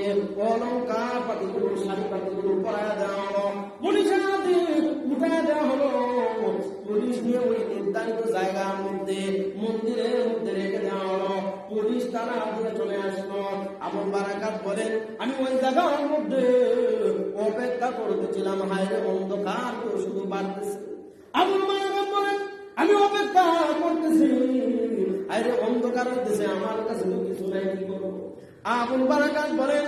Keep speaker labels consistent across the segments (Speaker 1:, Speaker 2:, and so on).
Speaker 1: মধ্যে অলঙ্কার পাতিগুলো শাড়ি পাতিগুলো পরায় দেওয়া হলো পুলিশের হাতে উঠায় দেওয়া হলো পুলিশ নিয়ে ওই নির্ধারিত জায়গার মধ্যে মন্দিরের মধ্যে রেখে দেওয়া হলো পুলিশ তারা দিকে চলে আসলো আবুল বারাকাত বলেন আমি ওই জায়গার মধ্যে অপেক্ষা করতেছিলাম হায়রে অন্ধকার তো শুধু বাড়তেছে আবুল বারাকাত বলেন আমি অপেক্ষা করতেছি। আরে অন্ধকার হইতেছে, আমার কাছে তো কিছু নাই, কি করব? আবুল বারাকাত বলেন,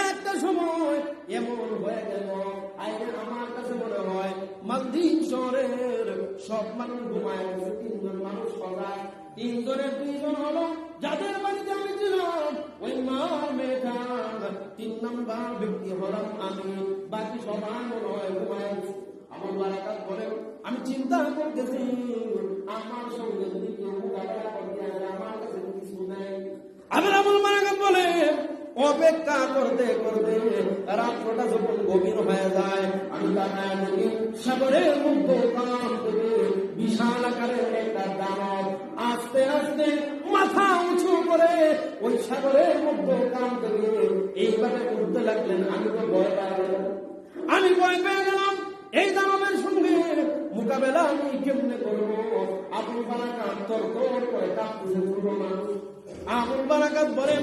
Speaker 1: একটা সময় এমন হয়ে গেল আমার কাছে মনে হয় মালদ্বীপ শহরের সব মানুষ ঘুমায় তিনজন মানুষ সজাগ তিনজনের দুইজন হলো, যাদের বাড়িতে আমি ছিলাম, ওই মার মেয়েটা তিন নাম্বার ব্যক্তি হলাম আমি, বাকি সবাই মনে হয় ঘুমায় আমার বারাকাত বলেন, আমি চিন্তা করতেছি, আমার সঙ্গে যদি কেউ আমার কাছে কিছু নাই। বলে অপেক্ষা করতে করতে রাত্রটা যখন গভীর হয়ে যায় তাকায় দেখি সাগরের মধ্যে বিশাল আকারের একটা দানব আস্তে আস্তে মাথা উঁচু করে ওই সাগরের মধ্যে কাম থেকে এইভাবে উঠতে লাগলেন। আমি তো ভয় পেয়ে গেলাম। আমি ভয় পেয়ে গেলাম। এই দানবের সঙ্গে মোকাবেলা আমি কেমনে করব? আবুল বারাকাত তোর তোর করে কাঁপতেছে ছোট মানুষ। আবুল বারাকাত বলেন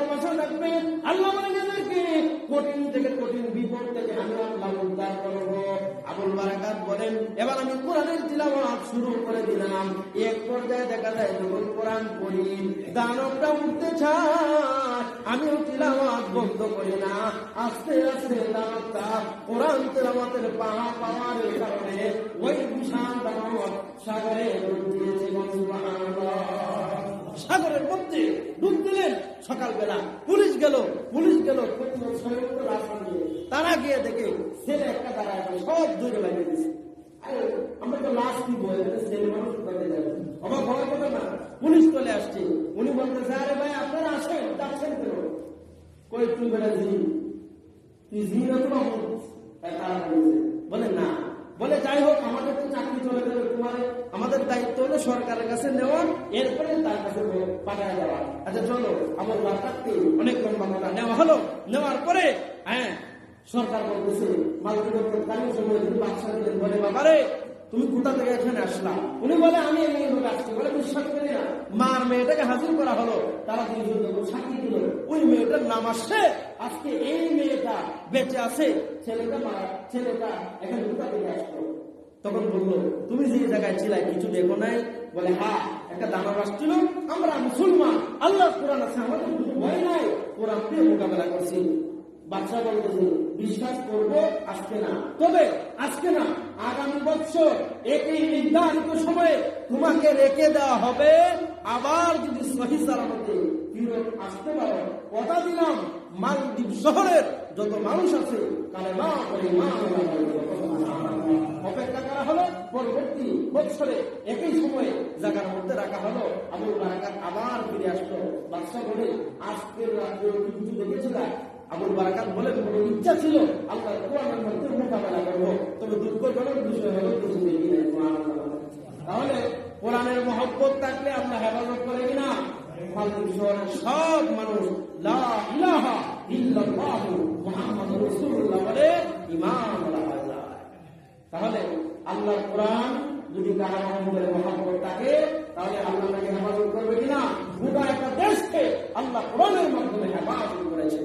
Speaker 1: ভালোবাসা থাকবে আল্লাহ কঠিন থেকে কঠিন বিপদ থেকে আমি আল্লাহ উদ্ধার করব আবুল বারাকাত বলেন, এবার আমি কোরআনের তিলাওয়াত শুরু করে দিলাম। এক পর্যায়ে দেখা যায়, যখন কোরআন পড়ি দানবটা উঠতে চায়, আমিও তিলাওয়াত বন্ধ করি না। আস্তে আস্তে দানবটা কোরআন তিলাওয়াতের পাহা পাওয়ার কারণে ওই বিশাল দানব সাগরে দিয়েছে সাগরের মধ্যে সকালবেলা পুলিশ গেল পুলিশ গেল তারা গিয়ে দেখে ছেলে একটা দাঁড়ায় সব দূরে লাগিয়ে আরে, আমরা তো লাশ ছেলে মানুষ পুলিশ চলে আসছে। উনি কই তুই বলে না। বলে, যাই হোক, আমাদের তো চাকরি চলে গেল কুমারে আমাদের দায়িত্ব হলো সরকারের কাছে নেওয়া, এরপরে তার কাছে পাঠায় দেওয়া। আচ্ছা চলো, আমার বার্তাকে অনেক সম্ভাবনা নেওয়া হলো। নেওয়ার পরে হ্যাঁ সরকার বলতেছে দপ্তরকালীন সময় বাদশা দিলেন বলে বাবারে তুমি কোথা থেকে এখানে আসলাম উনি বলে, আমি এই লোক আসছি। বলে, বিশ্বাস করি না। মার মেয়েটাকে হাজির করা হলো। তারা তিনজন সাক্ষী দিল। ওই মেয়েটার নাম আসছে। আজকে এই মেয়েটা বেঁচে আছে। ছেলেটা মারা, ছেলেটা এখানে কোথা থেকে আসলো? তখন বলল, তুমি যে জায়গায় ছিলে, কিছু দেখো নাই? বলে হ্যাঁ একটা দানব আসছিল। আমরা মুসলমান। আল্লাহ কোরআন আছে, আমাদের ভয় নাই। কোরআন দিয়ে মোকাবেলা করছি। বাচ্চা বলতেছে বিশ্বাস করব, আজকে না। তবে আজকে না, আগামী বছর একই নির্ধারিত সময়ে তোমাকে রেখে দেওয়া হবে। আবার যদি সহি সালামতে ফিরত আসতে পারো, কথা দিলাম, মালদ্বীপ শহরের যত মানুষ আছে কালে মা অপেক্ষা করা হলো পরবর্তী বছরে একই সময়ে জায়গার মধ্যে রাখা হলো। আবুল বারাকাত আবার ফিরে আসলো। বাচ্চা বলে, আজকের রাত্রে কি কিছু দেখেছিলাম আবুল বারাকাত বলে বড় ইচ্ছা ছিল? আল্লাহ কোরআনের মধ্যে মোকাবেলা করব। তবে দুঃখজনক বিষয় হলো তাহলে কোরআনের মহব্বত থাকলে আমরা হেফাজত করে কিনা? সব মানুষ ইমান। তাহলে আল্লাহ কোরআন যদি কারা মহাব্বত থাকে, তাহলে আল্লাহ তাকে হেফাজত করবে কিনা গোটা একটা দেশকে আল্লাহ কোরআনের মাধ্যমে হেফাজত করেছে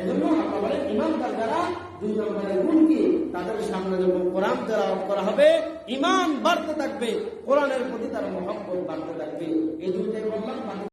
Speaker 1: এজন্য আল্লাহ বলেন তাদের সামনে যখন কোরআন করা হবে ইমান বাড়তে থাকবে, কোরআনের প্রতি তার মহব্বত বাড়তে থাকবে। এই দুইটাই বললাম